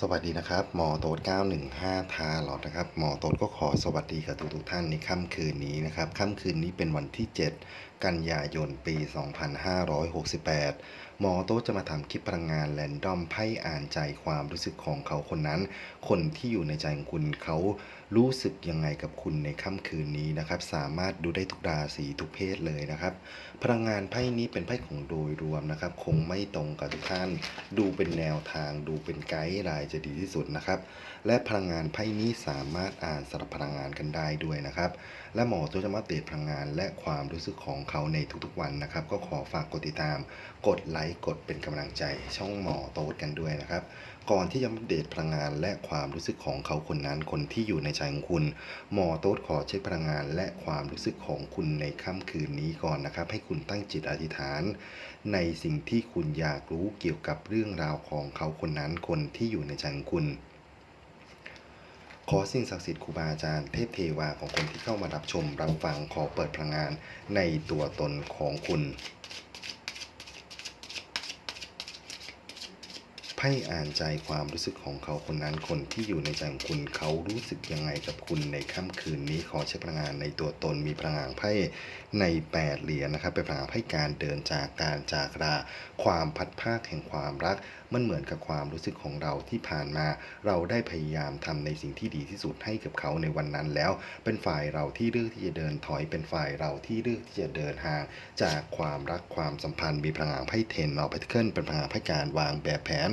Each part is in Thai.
สวัสดีนะครับหมอโต๊ด915 ทาหลอดนะครับหมอโต๊ดก็ขอสวัสดีกับทุกทุกๆท่านในค่ำคืนนี้นะครับค่ำคืนนี้เป็นวันที่ 7 กันยายนปี 2568 หมอโต๊ดจะมาทำคลิปพลังงานแรนดอมไพ่อ่านใจความรู้สึกของเขาคนนั้น คนที่อยู่ในใจของคุณเขารู้สึกยังไงกับคุณในค่ำคืนนี้นะครับ สามารถดูได้ทุกราศีทุกเพศเลยนะครับ พลังงานไพ่นี้เป็นไพ่ของโดยรวมนะครับ คงไม่ตรงกับทุกท่าน ดูเป็นแนวทาง ดูเป็นไกด์ไลน์จะดีที่สุดนะครับ และพลังงานไพ่นี้สามารถอ่านสลับพลังงานกันได้ด้วยนะครับ และหมอตัวจะมาอัปเดพลังงานและความรู้สึกของเขาในทุกๆวันนะครับ ก็ขอฝากกดติดตาม กดไลค์กดเป็นกำลังใจ ช่องหมอโต๊ดกันด้วยนะครับ ก่อนที่จะมาอัปเดตพลังงานและความรู้สึกของเขาคนนั้นคนที่อยู่ในใจของคุณ หมอโต๊ดขอเช็คพลังงานและความรู้สึกของคุณในค่ำคืนนี้ก่อนนะครับ ให้คุณตั้งจิตอธิษฐาน ในสิ่งที่คุณอยากรู้เกี่ยวกับเรื่องราวของเขาคนนั้นคนที่อยู่ในใจของคุณ ขอสิ่งศักดิ์สิทธิ์ครูบาอาจารย์เทพเทวาของคนที่เข้ามารับชมรับฟังขอเปิดพลังงานในตัวตนของคุณไพ่อ่านใจความรู้สึกของเขาคนนั้นคนที่อยู่ในใจของคุณเขารู้สึกยังไงกับคุณในค่ำคืนนี้ขอเช็คพลังงานในตัวตนมีพลังงานไพ่ในแปดเหรียญนะครับเป็นพลังงานไพ่การเดินจากการจากราความพัดภาคแห่งความรัก มันเหมือนกับความรู้สึกของเราที่ผ่านมา เราได้พยายามทำในสิ่งที่ดีที่สุดให้กับเขาในวันนั้นแล้ว เป็นฝ่ายเราที่เลือกที่จะเดินถอย เป็นฝ่ายเราที่เลือกที่จะเดินห่าง จากความรักความสัมพันธ์มีพลังงานไพ่เทนออฟเพเคิลเป็นพลังงานไพ่การวางแบบแผน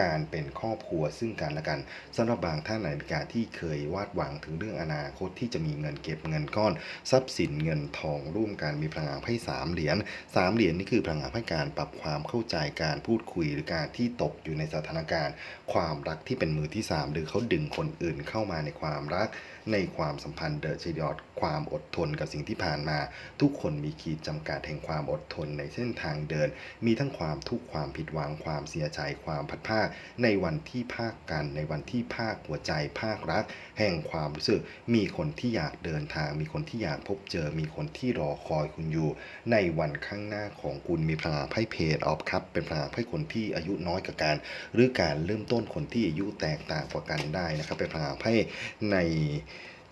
การเป็นครอบครัวซึ่งกันและกันสำหรับบางท่านในการที่เคยวาดหวังถึงเรื่องอนาคตที่จะมีเงินเก็บเงินก้อน ทรัพย์สินเงินทองร่วมกันมีพลังงานไพ่สามเหรียญสามเหรียญนี่คือพลังงานไพ่การปรับความเข้าใจการพูดคุยหรือการที่ตกอยู่ในสถานการณ์ ความรักที่เป็นมือที่สามหรือเขาดึงคนอื่นเข้ามาในความรัก ในความสัมพันธ์เดอะชยอดความอดทนกับสิ่งที่ผ่านมา ทุกคนมีขีดจำกัดแห่งความอดทนในเส้นทางเดิน มีทั้งความทุกข์ความผิดหวังความเสียใจความพัดภาคในวันที่ภาคกัน ในวันที่ภาคหัวใจภาครัก แห่งความรู้สึก มีคนที่อยากเดินทาง มีคนที่อยากพบเจอ มีคนที่รอคอยคุณอยู่ ในวันข้างหน้าของคุณมีพลังไพ่เพจออฟครับ เป็นพลังไพ่คนที่อายุน้อยกว่ากันหรือการเริ่มต้นคนที่อายุแตกต่างกว่ากันได้นะครับเป็นพลังไพ่ใน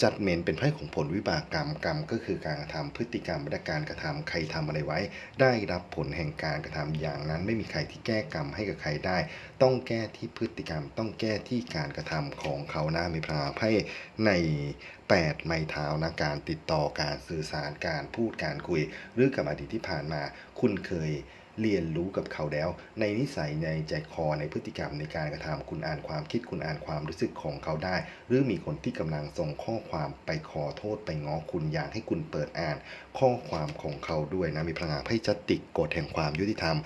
จัดเมนเป็นไพ่ของผลวิบากกรรมกรรม ก็คือการกระทำพฤติกรรมและการกระทำใครทำอะไรไว้ ได้รับผลแห่งการกระทำอย่างนั้น ไม่มีใครที่แก้กรรมให้กับใครได้ ต้องแก้ที่พฤติกรรม ต้องแก้ที่การกระทำของเขานะมีพลังไพ่ใน8ไม้เท้านะการติดต่อการสื่อสารการพูดการคุย หรือกับอดีตที่ผ่านมา คุณเคย เรียนรู้กับเขาแล้ว ในนิสัยในใจคอในพฤติกรรมในการกระทำคุณอ่านความคิดคุณอ่านความรู้สึกของเขาได้ หรือมีคนที่กำลังส่งข้อความไปขอโทษไปง้อคุณอยากให้คุณเปิดอ่านข้อความของเขาด้วยนะ มีพลังงานไพ่จัติกกฎแห่งความยุติธรรม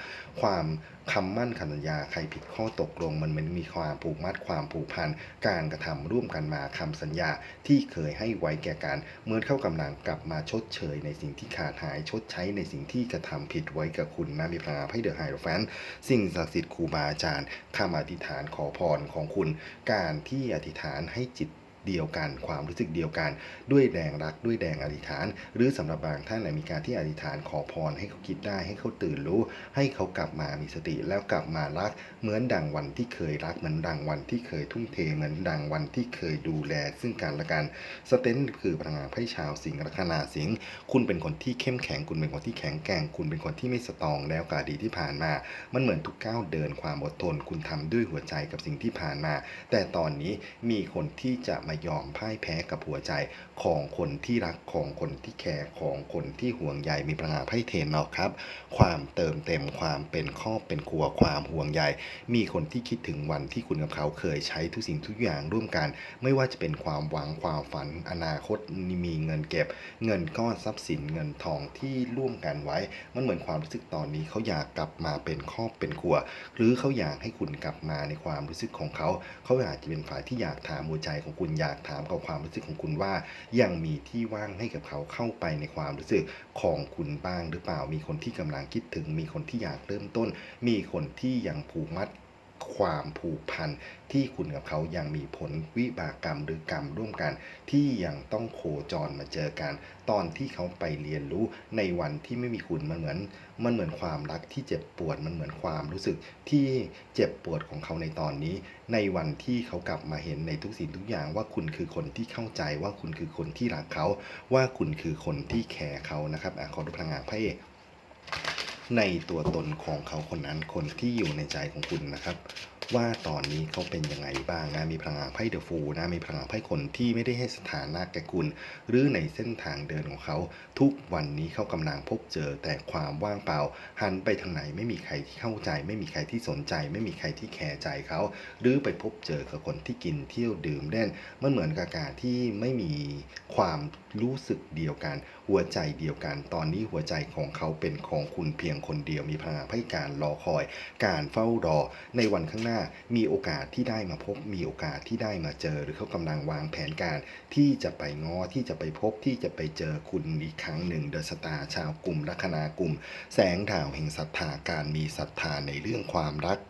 ความคำมั่นคำสัญญาใครผิดข้อตกลง มันมันมีความผูกมัดความผูกพันการกระทำร่วมกันมาคำสัญญาที่เคยให้ไว้แก่กันเมื่อเข้ากำลังกลับมาชดเชยในสิ่งที่ขาดหายชดใช้ในสิ่งที่กระทำผิดไว้กับคุณนะมีพลังงานไพ่เดอะไฮโรแฟนสิ่งศักดิ์สิทธิ์ครูบาอาจารย์คำอธิษฐานขอพรของคุณ การที่อธิษฐานให้จิต เดียวกัน ความรู้สึกเดียวกัน ด้วยแรงรักด้วยแรงอธิษฐาน หรือสำหรับบางท่านมีการที่อธิษฐานขอพรให้เขาคิดได้ให้เขาตื่นรู้ ให้เขากลับมามีสติแล้วกลับมารัก เหมือนดังวันที่เคยรักเหมือนดังวันที่เคยทุ่มเทเหมือนดังวันที่เคยดูแล ซึ่งกันและกันสเตนคือพลังงานไพ่ชาวสิงห์ลัคนาสิงห์คุณเป็นคนที่เข้มแข็งคุณเป็นคนที่แข็งแกร่งคุณเป็นคนที่ไม่สตองแล้วกับอดีที่ผ่านมา มันเหมือนทุกก้าวเดินความอดทน คุณทำด้วยหัวใจกับสิ่งที่ผ่านมา แต่ตอนนี้มีคนที่จะมายอมพ่ายแพ้กับหัวใจของคนที่รักของคนที่แคร์ของคนที่ห่วงใยมีพลังงานไพ่เทนเนาะครับ ความเติมเต็มความเป็นครอบเป็นครัวความห่วงใยมีคนที่คิดถึงวันที่คุณกับเขาเคยใช้ทุกสิ่งทุกอย่างร่วมกัน ไม่ว่าจะเป็นความหวังความฝันอนาคตมีเงินเก็บ เงินก้อนทรัพย์สินเงินทองที่ร่วมกันไว้ มันเหมือนความรู้สึกตอนนี้เขาอยากกลับมาเป็นครอบเป็นครัว หรือเขาอยากให้คุณกลับมาในความรู้สึกของเขา เขาอาจจะเป็นฝ่ายที่อยากถามหัวใจของคุณอยากถามกับความรู้สึกของคุณว่า ยังมีที่ว่างให้กับเขาเข้าไปในความรู้สึกของคุณบ้างหรือเปล่า มีคนที่กำลังคิดถึง มีคนที่อยากเริ่มต้น มีคนที่ยังผูกมัด ความผูกพันที่คุณกับเขายังมีผลวิบากกรรมหรือกรรมร่วมกัน ที่ยังต้องโคจรมาเจอกัน ตอนที่เขาไปเรียนรู้ในวันที่ไม่มีคุณมันเหมือน มันเหมือนความรักที่เจ็บปวดมันเหมือนความรู้สึกที่เจ็บปวดของเขาในตอนนี้ ในวันที่เขากลับมาเห็นในทุกสิ่งทุกอย่างว่าคุณคือคนที่เข้าใจว่าคุณคือคนที่รักเขา ว่าคุณคือคนที่แคร์เขานะครับอขอดูพลังงานไพ่ ในตัวตนของเขาคนนั้นคนที่อยู่ในใจของคุณนะครับ ว่าตอนนี้เขาเป็นยังไงบ้างนะมีพลังงานไพ่เดอะฟูนะมีพลังงานไพ่คนที่ไม่ได้ให้สถานะแก่คุณ หรือในเส้นทางเดินของเขา ทุกวันนี้เขากำลังพบเจอแต่ความว่างเปล่า หันไปทางไหนไม่มีใครที่เข้าใจ ไม่มีใครที่สนใจ ไม่มีใครที่แคร์ใจเขา หรือไปพบเจอกับคนที่กินเที่ยวดื่มเล่นมันเหมือนกับการที่ไม่มีความรู้สึกเดียวกันหัวใจเดียวกัน ตอนนี้หัวใจของเขาเป็นของคุณเพียงคนเดียวมีพลังให้การรอคอย การเฝ้ารอ ในวันข้างหน้ามีโอกาสที่ได้มาพบ มีโอกาสที่ได้มาเจอ หรือเขากำลังวางแผนการที่จะไปง้อที่จะไปพบที่จะไปเจอคุณอีกครั้งหนึ่งเดอะสตาร์ชาวกลุ่มลัคนากลุ่ม แสงดาวแห่งศรัทธาการมีศรัทธาในเรื่องความรัก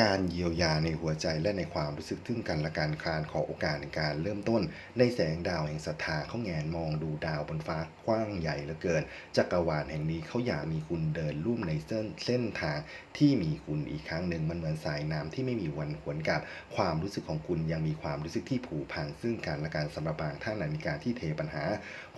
การเยียวยาในหัวใจและในความรู้สึกทึ่งกันและการคานขอโอกาสในการเริ่มต้นในแสงดาวแห่งศรัทธาเขาแงนมองดูดาวบนฟ้ากว้างใหญ่เหลือเกิน จักรวาลแห่งนี้เขาอยากมีคุณเดินลุ่มในเส้นเส้นทางที่มีคุณอีกครั้งหนึ่งมันเหมือนสายน้ำที่ไม่มีวันหวนกลับ ความรู้สึกของคุณยังมีความรู้สึกที่ผูกพันซึ่งกันและกันสำหรับบางท่านในการที่เทปัญหา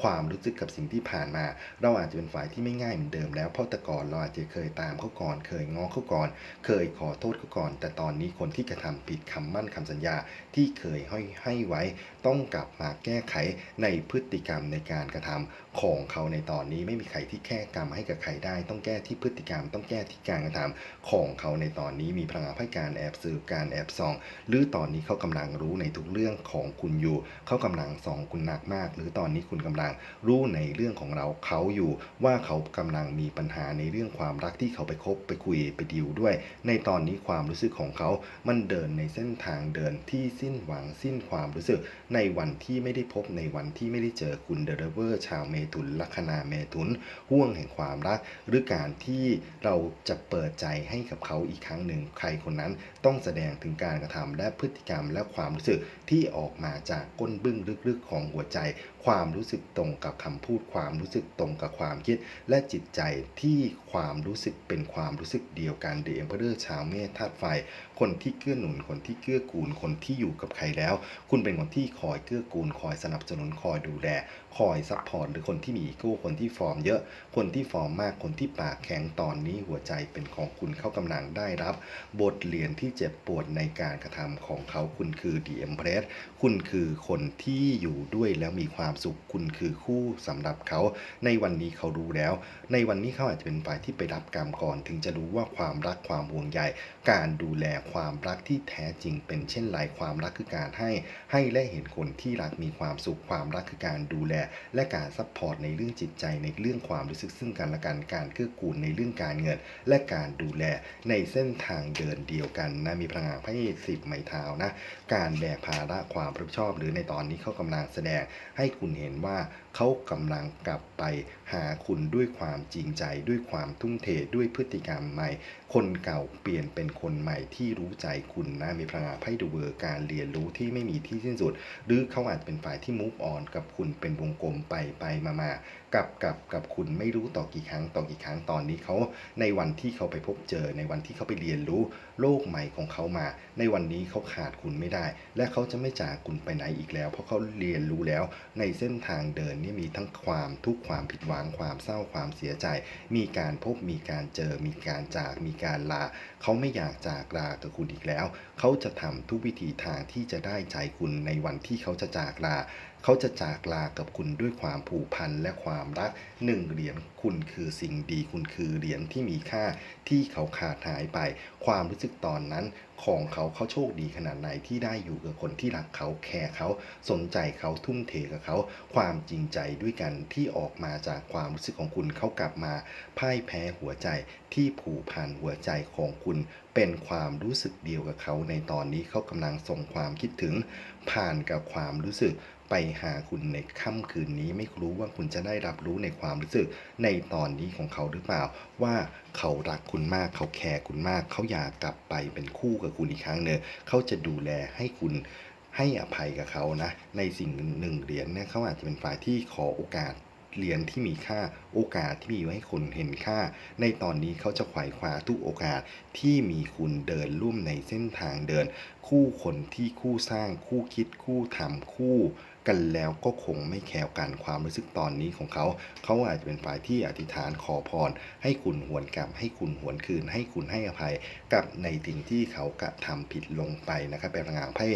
ความรู้สึกกับสิ่งที่ผ่านมา เราอาจจะเป็นฝ่ายที่ไม่ง่ายเหมือนเดิมแล้ว เพราะแต่ก่อนเราอาจจะเคยตามเขาก่อน เคยง้อเขาก่อน เคยขอโทษเขาก่อน แต่ตอนนี้คนที่กระทำผิดคำมั่นคำสัญญาที่เคยให้ให้ไว้ ต้องกลับมาแก้ไขในพฤติกรรมในการกระทำของเขาในตอนนี้ไม่มีใครที่แก้กรรมให้กับใครได้ ต้องแก้ที่พฤติกรรม ต้องแก้ที่การกระทำของเขาในตอนนี้มีพลังงานให้การแอบสืบการแอบส่อง หรือตอนนี้เขากำลังรู้ในทุกเรื่องของคุณอยู่ เขากำลังส่องคุณหนักมาก หรือตอนนี้คุณกำลังรู้ในเรื่องของเราเขาอยู่ ว่าเขากำลังมีปัญหาในเรื่องความรักที่เขาไปคบไปคุยไปดิวด้วย ในตอนนี้ความรู้สึกของเขา มันเดินในเส้นทางเดินที่สิ้นหวังสิ้นความรู้สึก ในวันที่ไม่ได้พบในวันที่ไม่ได้เจอคุณเดอะเวอร์ชาวเมถุนลัคนาเมถุนห่วงแห่งความรัก หรือการที่เราจะเปิดใจให้กับเขาอีกครั้งหนึ่ง ใครคนนั้นต้องแสดงถึงการกระทำและพฤติกรรมและความรู้สึกที่ออกมาจากก้นบึ้งลึกๆของหัวใจความรู้สึกตรงกับคำพูด ความรู้สึกตรงกับความคิด และจิตใจที่ความรู้สึกเป็นความรู้สึกเดียวกันเดอะเอ็มเพอร์ชาวเมษธาตุไฟ คนที่เกื้อหนุนคนที่เกื้อกูลคนที่อยู่กับใครแล้ว คุณเป็นคนที่คอยเกื้อกูล คอยสนับสนุนคอยดูแลคอยซัพพอร์ตหรือคนที่มีอีโก้คนที่ฟอร์มเยอะ คนที่ฟอร์มมากคนที่ปากแข็งตอนนี้หัวใจเป็นของคุณเข้ากำลังได้รับ บทเรียนที่เจ็บปวดในการกระทำของเขาคุณคือดีเอ็มเพรสคุณคือคนที่อยู่ด้วยแล้วมีความความสุขคุณคือคู่สำหรับเขา ในวันนี้เขารู้แล้ว ในวันนี้เขาอาจจะเป็นฝ่ายที่ไปรับกรรมก่อน ถึงจะรู้ว่าความรักความห่วงใย การดูแลความรักที่แท้จริงเป็นเช่นไรความรักคือการให้ให้และเห็นคนที่รักมีความสุขความรักคือการดูแล และการซัพพอร์ตในเรื่องจิตใจในเรื่องความรู้สึกซึ่งกันและกันการเกื้อกูลในเรื่องการเงิน และการดูแลในเส้นทางเดินเดียวกันนะมีพลังงานไพ่สิบไม้เท้านะการแบกภาระความรับผิดชอบ หรือในตอนนี้เขากำลังแสดง ให้คุณเห็นว่าเขากำลังกลับไปหาคุณด้วยความจริงใจ ด้วยความทุ่มเทด้วยพฤติกรรมใหม่ คนเก่าเปลี่ยนเป็นคนใหม่ที่รู้ใจคุณนะมีพลังงานไพ่ดูเวอร์การเรียนรู้ที่ไม่มีที่สิ้นสุด หรือเขาอาจเป็นฝ่ายที่มูฟออนกับคุณเป็นวงกลมไปไปมามา กับกับกับคุณไม่รู้ต่อกี่ครั้งต่อกี่ครั้งตอนนี้เขาในวันที่เขาไปพบเจอ ในวันที่เขาไปเรียนรู้โลกใหม่ของเขามา ในวันนี้เขาขาดคุณไม่ได้ และเขาจะไม่จากคุณไปไหนอีกแล้ว เพราะเขาเรียนรู้แล้ว ในเส้นทางเดินนี่มีทั้งความทุกข์ความผิดหวังความเศร้าความเสียใจ มีการพบมีการเจอ มีการจากมีการลา เขาไม่อยากจากลากับคุณอีกแล้ว เขาจะทำทุกวิธีทางที่จะได้ใจคุณในวันที่เขาจะจากลา เขาจะจากลากับคุณด้วยความผูกพันและความรักหนึ่งเหรียญคุณคือสิ่งดีคุณคือเหรียญที่มีค่าที่เขาขาดหายไป ความรู้สึกตอนนั้นของเขาเขาโชคดีขนาดไหนที่ได้อยู่กับคนที่รักเขาแคร์เขาสนใจเขาทุ่มเทกับเขา ความจริงใจด้วยกันที่ออกมาจากความรู้สึกของคุณเขากลับมาพ่ายแพ้หัวใจที่ผูกพันหัวใจของคุณเป็นความรู้สึกเดียวกับเขาในตอนนี้เขากำลังส่งความคิดถึง ผ่านกับความรู้สึก ไปหาคุณในค่ำคืนนี้ไม่รู้ว่าคุณจะได้รับรู้ในความรู้สึกในตอนนี้ของเขาหรือเปล่า ว่าเขารักคุณมาก เขาแคร์คุณมาก เขาอยากกลับไปเป็นคู่กับคุณอีกครั้งหนึ่งเขาจะดูแลให้คุณให้อภัยกับเขานะ ในสิ่งหนึ่งเหรียญเนี่ยเขาอาจจะเป็นฝ่ายที่ขอโอกาสเหรียญที่มีค่าโอกาสที่มีไว้ให้คนเห็นค่า ในตอนนี้เขาจะไขว่คว้าทุกโอกาสที่มีคุณเดินร่วมในเส้นทางเดิน คู่คนที่คู่สร้างคู่คิดคู่ทำคู่ กันแล้วก็คงไม่แคล้วกันความรู้สึกตอนนี้ของเขา เขาอาจจะเป็นฝ่ายที่อธิษฐานขอพร ให้คุณหวนกลับ ให้คุณหวนคืน ให้คุณให้อภัยกับในสิ่งที่เขากระทำผิดลงไปนะครับเป็นพลังงานไพ่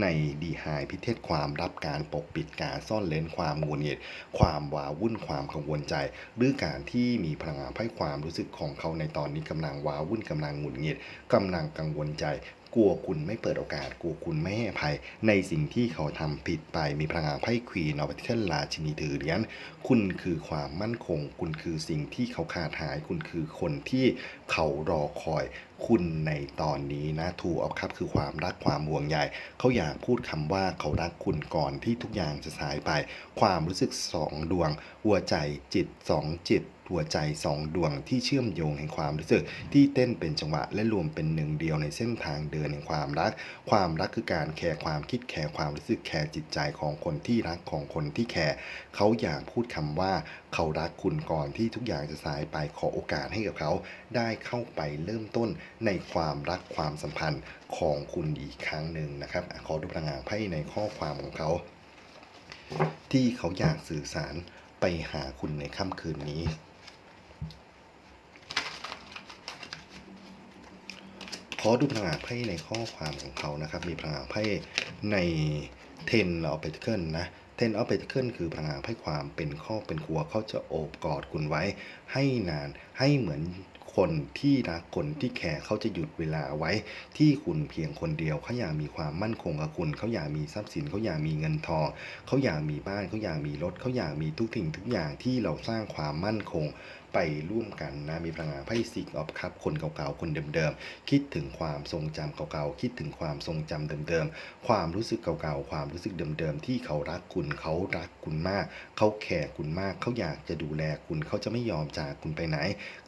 ในดีไฮพิเทศความรับการปกปิดการซ่อนเล้นความงุนงิดความว้าวุ่นความกังวลใจ หรือการที่มีพลังงานไพ่ความรู้สึกของเขาในตอนนี้กำลังว้าวุ่นกำลังหงุดหงิดกำลังกังวลใจ กลัวคุณไม่เปิดโอกาส กลัวคุณไม่ให้อภัย ในสิ่งที่เขาทำผิดไป มีพลังงานไพ่ควีนอปเทนราชินีถือเหรียญคุณคือความมั่นคง คุณคือสิ่งที่เขาขาดหาย คุณคือคนที่เขารอคอยคุณในตอนนี้นะถูกเอาครับคือความรักความห่วงใยเขาอยากพูดคำว่าเขารักคุณก่อนที่ทุกอย่างจะสายไป ความรู้สึกสองดวงหัวใจจิตสองจิต หัวใจสองดวงที่เชื่อมโยงแห่งความรู้สึก ที่เต้นเป็นจังหวะและรวมเป็นหนึ่งเดียวในเส้นทางเดินแห่งความรัก ความรักคือการแคร์ความคิดแคร์ความรู้สึกแคร์จิตใจของคนที่รักของคนที่แคร์เขาอยากพูดคำว่าเขารักคุณก่อนที่ทุกอย่างจะสายไปขอโอกาสให้กับเขา ได้เข้าไปเริ่มต้นในความรักความสัมพันธ์ของคุณอีกครั้งหนึ่งนะครับขอดูพลังงานไพ่ในข้อความของเขา ที่เขาอยากสื่อสารไปหาคุณในค่ำคืนนี้ ขอดูพลังงานไพ่ในข้อความของเขานะครับ มีพลังงานไพ่ใน Ten of Pentacles นะ Ten of Pentacles คือพลังงานไพ่ความเป็นครอเป็นครัวเขาจะโอบกอดคุณไว้ให้นานให้เหมือนคนที่รักคนที่แคร์เขาจะหยุดเวลาไว้ที่คุณเพียงคนเดียวเขาอยากมีความมั่นคงกับคุณเขาอยากมีทรัพย์สินเขาอยากมีเงินทองเขาอยากมีบ้านเขาอยากมีรถเขาอยากมีทุกสิ่งทุกอย่างที่เราสร้างความมั่นคง ไปร่วมกันนะมีพลังงานไพ่สิกออฟคัพคนเก่าๆคนเดิมๆคิดถึงความทรงจำเก่าๆคิดถึงความทรงจำเดิมๆความรู้สึกเก่าๆความรู้สึกเดิมๆที่เขารักคุณเขารักคุณมากเขาแคร์คุณมากเขาอยากจะดูแลคุณเขาจะไม่ยอมจากคุณไปไหน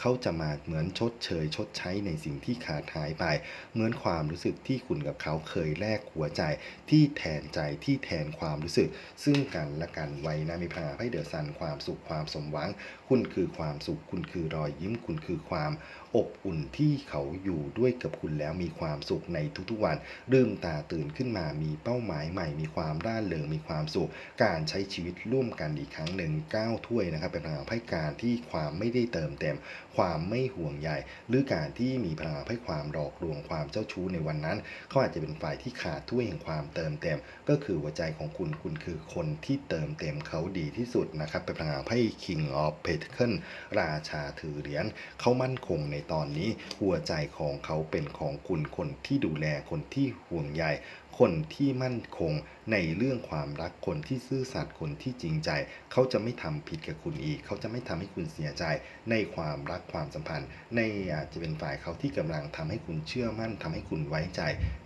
เขาจะมาเหมือนชดเชย ชดใช้ในสิ่งที่ขาดหายไป เหมือนความรู้สึกที่คุณกับเขาเคยแลกหัวใจ ที่แทนใจที่แทนความรู้สึก ซึ่งกันและกันไว้นะมีพลังงานไพ่เดือะซันความสุขความสมหวังคุณคือความสุข คุณคือรอยยิ้ม คุณคือความอบอุ่นที่เขาอยู่ด้วยกับคุณแล้วมีความสุขในทุกๆวันเริ่มตาตื่นขึ้นมามีเป้าหมายใหม่ มีความร่าเริงมีความสุข การใช้ชีวิตร่วมกันอีกครั้งหนึ่งก้าวถ้วยนะครับเป็นพลังไพ่การที่ความไม่ได้เติมเต็ม ความไม่ห่วงใยหรือการที่มีพลังไพ่ความหลอกลวงความเจ้าชู้ในวันนั้น เขาอาจจะเป็นฝ่ายที่ขาดถ้วยแห่งความเติมเต็ม ก็คือหัวใจของคุณคุณคือคนที่เติมเต็มเขาดีที่สุดนะครับเป็นพลังไพ่ King of Pentacle ราชาถือเหรียญเขามั่นคงในตอนนี้ หัวใจของเขาเป็นของคุณคนที่ดูแลคนที่ห่วงใย คนที่มั่นคงในเรื่องความรักคนที่ซื่อสัตย์คนที่จริงใจ เขาจะไม่ทำผิดกับคุณอีก เขาจะไม่ทำให้คุณเสียใจในความรักความสัมพันธ์ ในอาจจะเป็นฝ่ายเขาที่กำลังทำให้คุณเชื่อมั่นทำให้คุณไว้ใจ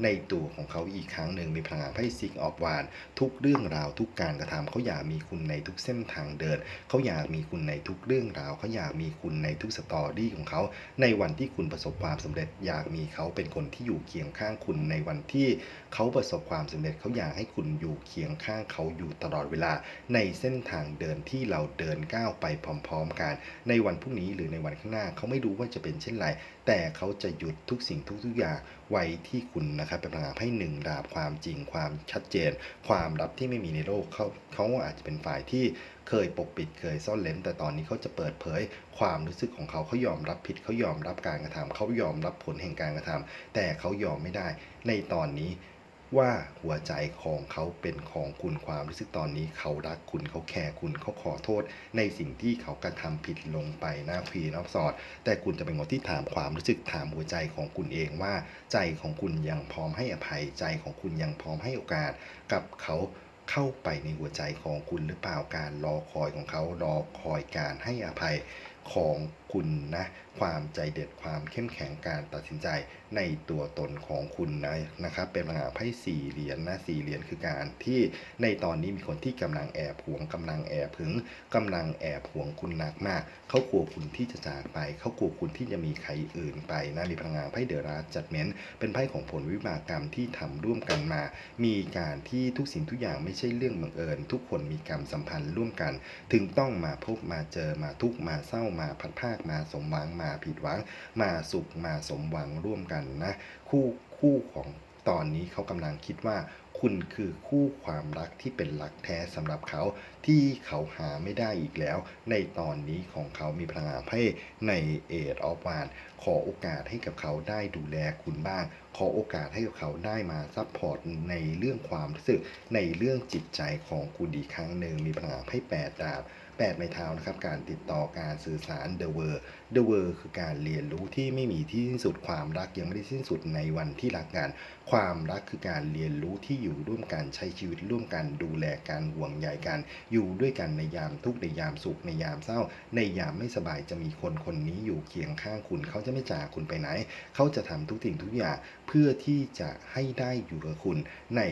ในตัวของเขาอีกครั้งหนึ่งมีพลังงานไพ่ซิกออกวานทุกเรื่องราวทุกการกระทำเขาอยากมีคุณในทุกเส้นทางเดิน เขาอยากมีคุณในทุกเรื่องราวเขาอยากมีคุณในทุกสตอรี่ของเขา ในวันที่คุณประสบความสำเร็จอยากมีเขาเป็นคนที่อยู่เคียงข้างคุณในวันที่เขาประประสบความสำเร็จเขาอยากให้คุณอยู่เคียงข้างเขาอยู่ตลอดเวลา ในเส้นทางเดินที่เราเดินก้าวไปพร้อม ๆ กัน ในวันพรุ่งนี้หรือในวันข้างหน้าเขาไม่รู้ว่าจะเป็นเช่นไร แต่เขาจะหยุดทุกสิ่งทุกๆอย่างไว้ที่คุณนะครับเป็นพลังงานให้หนึ่งดาบความจริงความชัดเจน ความลับที่ไม่มีในโลกเขาเขาอาจจะเป็นฝ่ายที่เคยปกปิดเคยซ่อนเล้นแต่ตอนนี้เขาจะเปิดเผย ความรู้สึกของเขาเขายอมรับผิดเขายอมรับการกระทำเขายอมรับผลแห่งการกระทำแต่เขายอมไม่ได้ในตอนนี้ ว่าหัวใจของเขาเป็นของคุณความรู้สึกตอนนี้เขารักคุณเขาแคร์คุณเขาขอโทษ ในสิ่งที่เขากระทำผิดลงไปหน้าควีนอฟสอด แต่คุณจะเป็นคนที่ถามความรู้สึกถามหัวใจของคุณเองว่า ใจของคุณยังพร้อมให้อภัยใจของคุณยังพร้อมให้โอกาสกับเขาเข้าไปในหัวใจของคุณหรือเปล่าการรอคอยของเขารอคอยการให้อภัยของคุณนะ ความใจเด็ดความเข้มแข็งการตัดสินใจ ในตัวตนของคุณนะนะครับ เป็นพลังงานไพ่สี่เหรียญนะสี่เหรียญคือการที่ในตอนนี้มีคนที่กำลังแอบหวงกำลังแอบหึงกำลังแอบหวงคุณหนักมาก เขากลัวคุณที่จะจากไป เขากลัวคุณที่จะมีใครอื่นไปนะมีพลังงานไพ่เดอราจัดเมนต์เป็นไพ่ของผลวิบากกรรมที่ทำร่วมกันมา มีการที่ทุกสิ่งทุกอย่างไม่ใช่เรื่องบังเอิญ ทุกคนมีกรรมสัมพันธ์ร่วมกัน ถึงต้องมาพบมาเจอมาทุกมาเศร้ามาพัดภาคมาสมหวังมาผิดหวัง มาสุขมาสมหวังร่วมกันนะคู่คู่ของตอนนี้เขากำลังคิดว่าคุณคือคู่ความรักที่เป็นหลักแท้สำหรับเขาที่เขาหาไม่ได้อีกแล้ว ในตอนนี้ของเขามีพลังงานไพ่ในเอทออฟวานขอโอกาสให้กับเขาได้ดูแลคุณบ้าง ขอโอกาสให้กับเขาได้มาซัพพอร์ตในเรื่องความรู้สึกในเรื่องจิตใจของคุณอีกครั้งหนึ่งมีพลังงานไพ่แปดดาบ แปดไม้เท้านะครับการติดต่อการสื่อสาร The Word The Word คือการเรียนรู้ที่ไม่มีที่สิ้นสุดความรักยังไม่ได้สิ้นสุดในวันที่รักกัน ความรักคือการเรียนรู้ที่อยู่ร่วมกันใช้ชีวิตร่วมกันดูแลกันห่วงใยกัน อยู่ด้วยกันในยามทุกข์ในยามสุขในยามเศร้า ในยามไม่สบายจะมีคนคนนี้อยู่เคียงข้างคุณเขาจะไม่จากคุณไปไหน เขาจะทำทุกสิ่งทุกอย่างเพื่อที่จะให้ได้อยู่กับคุณใน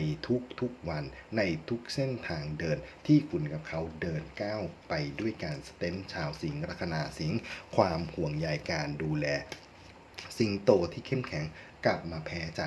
ทุกๆวัน ในทุกเส้นทางเดินที่คุณกับเขาเดินก้าวไปด้วยการสเตนชาวสิงห์ลัคนาสิงห์ความห่วงใยการดูแล สิงโตที่เข้มแข็งกลับมาแพ้ใจ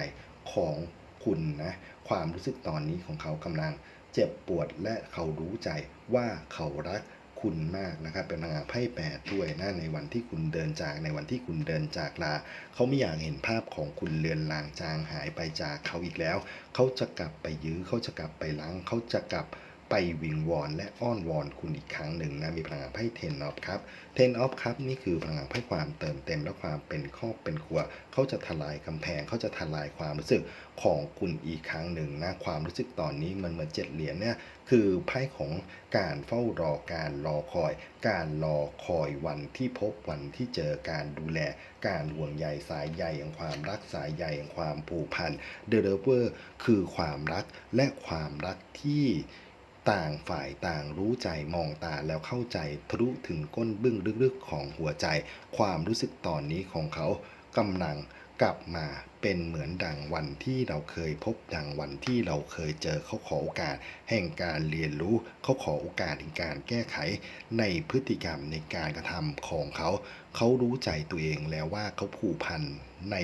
ของคุณนะ ความรู้สึกตอนนี้ของเขากำลังเจ็บปวดและเขารู้ใจว่าเขารักคุณมากนะครับเป็นพลังงานไพ่แปดด้วยนะในวันที่คุณเดินจากในวันที่คุณเดินจากลาเขาไม่อยากเห็นภาพของคุณเลือนลางจางหายไปจากเขาอีกแล้ว เขาจะกลับไปยื้อเขาจะกลับไปล้างเขาจะกลับ ไปวิงวอนและอ้อนวอนคุณอีกครั้งหนึ่งนะมีพลังงานไพ่เทนออฟครับเทนออฟครับนี่คือพลังงานไพ่ความเติมเต็มและความเป็นครอบเป็นครัว เขาจะทลายกำแพงเขาจะทลายความรู้สึกของคุณอีกครั้งหนึ่งนะความรู้สึกตอนนี้มันเหมือนเจ็ดเหรียญเนี่ยคือไพ่ของการเฝ้ารอการรอคอย การรอคอยวันที่พบวันที่เจอการดูแล การห่วงใยสายใยแห่งความรักสายใยแห่งความผูกพันเดอะเวอร์คือความรักและความรักที่ ต่างฝ่ายต่างรู้ใจมองตาแล้วเข้าใจทะลุถึงก้นบึ้งลึกๆของหัวใจ ความรู้สึกตอนนี้ของเขากำลังกลับมาเป็นเหมือนดังวันที่เราเคยพบดังวันที่เราเคยเจอเขาขอโอกาส แห่งการเรียนรู้เขาขอโอกาสในการแก้ไข ในพฤติกรรมในการกระทำของเขา เขารู้ใจตัวเองแล้วว่าเขาผูกพันใน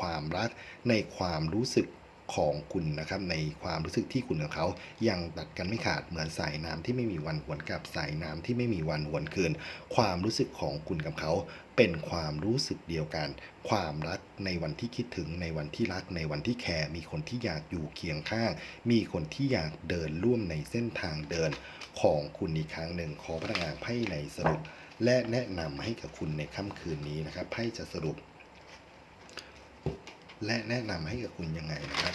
ความรัก ในความรู้สึก ของคุณนะครับในความรู้สึกที่คุณกับเขายังตัดกันไม่ขาดเหมือนสายน้ำที่ไม่มีวันหวนกลับสายน้ำที่ไม่มีวันหวนคืน ความรู้สึกของคุณกับเขาเป็นความรู้สึกเดียวกัน ความรักในวันที่คิดถึงในวันที่รักในวันที่แคร์มีคนที่อยากอยู่เคียงข้าง มีคนที่อยากเดินร่วมในเส้นทางเดินของคุณอีกครั้งหนึ่งขอพนักงานไพ่ในสรุป และแนะนำให้กับคุณในค่ำคืนนี้นะครับไพ่จะสรุป และแนะนำให้กับคุณยังไงนะครับ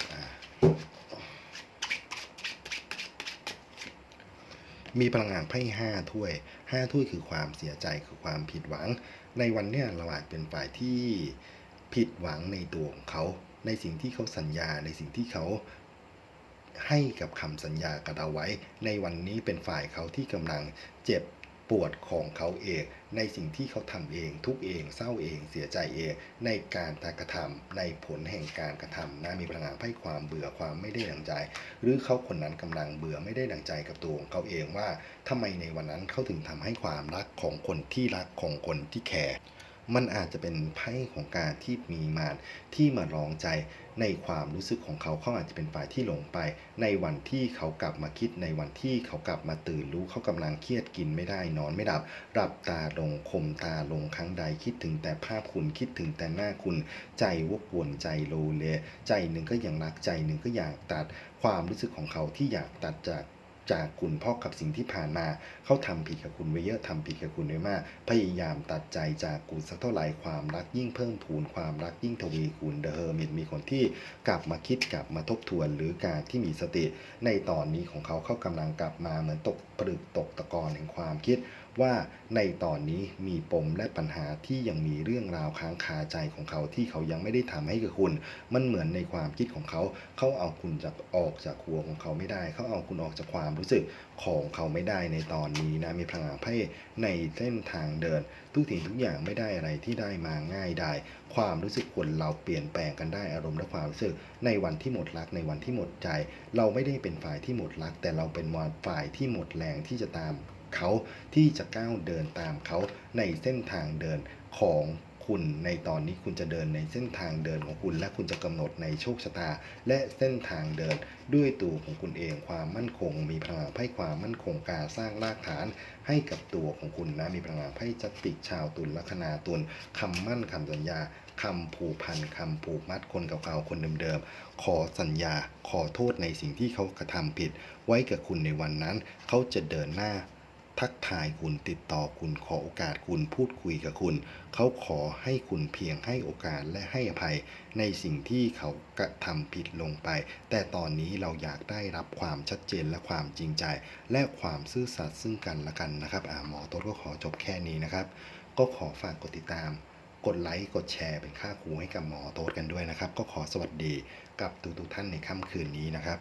มีพลังงานไพ่ห้าถ้วยห้าถ้วยคือความเสียใจคือความผิดหวัง ในวันเนี้ยเราอาจเป็นฝ่ายที่ผิดหวังในตัวของเขา ในสิ่งที่เขาสัญญาในสิ่งที่เขาให้กับคำสัญญากับเราไว้ ในวันนี้เป็นฝ่ายเขาที่กำลังเจ็บ ปวดของเขาเอง ในสิ่งที่เขาทำเอง ทุกเอง เศร้าเอง เสียใจเอง ในการกระทำในผลแห่งการกระทำนะมีพลังงานไพ่ความเบื่อความไม่ได้ดังใจ หรือเขาคนนั้นกำลังเบื่อไม่ได้ดังใจกับตัวของเขาเองว่าทำไมในวันนั้นเขาถึงทำให้ความรักของคนที่รักของคนที่แคร์มันอาจจะเป็นไพ่ของการที่มีมารที่มาลองใจ ในความรู้สึกของเขาเขาอาจจะเป็นฝ่ายที่หลงไป ในวันที่เขากลับมาคิดในวันที่เขากลับมาตื่นรู้เขากำลังเครียดกินไม่ได้นอนไม่หลับหลับตาลงคมตาลงครั้งใดคิดถึงแต่ภาพคุณคิดถึงแต่หน้าคุณ ใจวกวนใจโลเล ใจหนึ่งก็ยังรักใจหนึ่งก็อยากตัดความรู้สึกของเขาที่อยากตัดจาก จากคุณเพ่อกับสิ่งที่ผ่านมาเขาทำผิดกับคุณไว้เยอะทำผิดกับคุณไว้มาก พยายามตัดใจจากคุณสักเท่าไหร่ความรักยิ่งเพิ่มพูนความรักยิ่งทวีคูณเดอะเฮอร์มิตมีคนที่กลับมาคิดกลับมาทบทวน หรือการที่มีสติ ในตอนนี้ของเขาเขากำลังกลับมาเหมือนตกปลึกตกตะกอนแห่งความคิด ว่าในตอนนี้มีปมและปัญหาที่ยังมีเรื่องราวค้างคาใจของเขาที่เขายังไม่ได้ทำให้กับคุณ มันเหมือนในความคิดของเขา เขาเอาคุณจากออกจากหัวของเขาไม่ได้ เขาเอาคุณออกจากความรู้สึกของเขาไม่ได้ในตอนนี้นะมีพลังไพ่ในเส้นทางเดิน ทุกสิ่งทุกอย่างไม่ได้อะไรที่ได้มาง่ายได้ ความรู้สึกคนเราเปลี่ยนแปลงกันได้อารมณ์และความรู้สึก ในวันที่หมดรักในวันที่หมดใจ เราไม่ได้เป็นฝ่ายที่หมดรัก แต่เราเป็นฝ่ายที่หมดแรงที่จะตาม เขาที่จะก้าวเดินตามเขาในเส้นทางเดินของคุณในตอนนี้คุณจะเดินในเส้นทางเดินของคุณ และคุณจะกำหนดในโชคชะตา และเส้นทางเดิน ด้วยตัวของคุณเองความมั่นคง มีพลังให้ความมั่นคงการสร้างรากฐานให้กับตัวของคุณนะมีพลังให้จัติชาวตุลลัคนาตุลคำมั่นคำสัญญาคำผูกพันคำผูกมัดคนเก่าๆคนเดิมๆขอสัญญา ขอโทษในสิ่งที่เขากระทำผิด ไว้กับคุณในวันนั้น เขาจะเดินหน้า ทักทายคุณติดต่อคุณขอโอกาสคุณพูดคุยกับคุณ เขาขอให้คุณเพียงให้โอกาสและให้อภัย ในสิ่งที่เขากระทำผิดลงไป แต่ตอนนี้เราอยากได้รับความชัดเจนและความจริงใจ และความซื่อสัตย์ซึ่งกันและกันนะครับอ่าหมอโต๊ดก็ขอจบแค่นี้นะครับ ก็ขอฝากกดติดตามกดไลค์ กดแชร์เป็นค่าครูให้กับหมอโต๊ดกันด้วยนะครับ ก็ขอสวัสดีกับทุกๆท่านในค่ำคืนนี้นะครับ